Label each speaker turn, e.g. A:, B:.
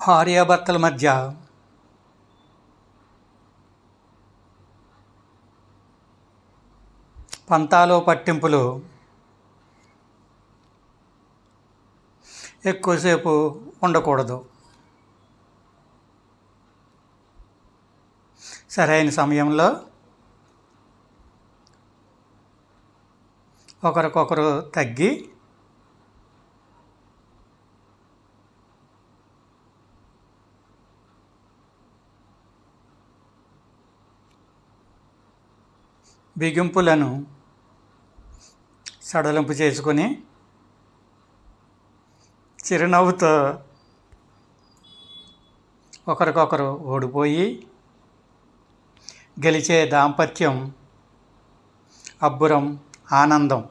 A: భార్యాభర్తల మధ్య పంతాలు పట్టింపులు ఎక్కువసేపు ఉండకూడదు. సరైన సమయంలో ఒకరికొకరు తగ్గి బిగింపులను సడలింపు చేసుకొని చిరునవ్వుతో ఒకరికొకరు ఓడిపోయి గెలిచే దాంపత్యం అబ్బురం ఆనందం.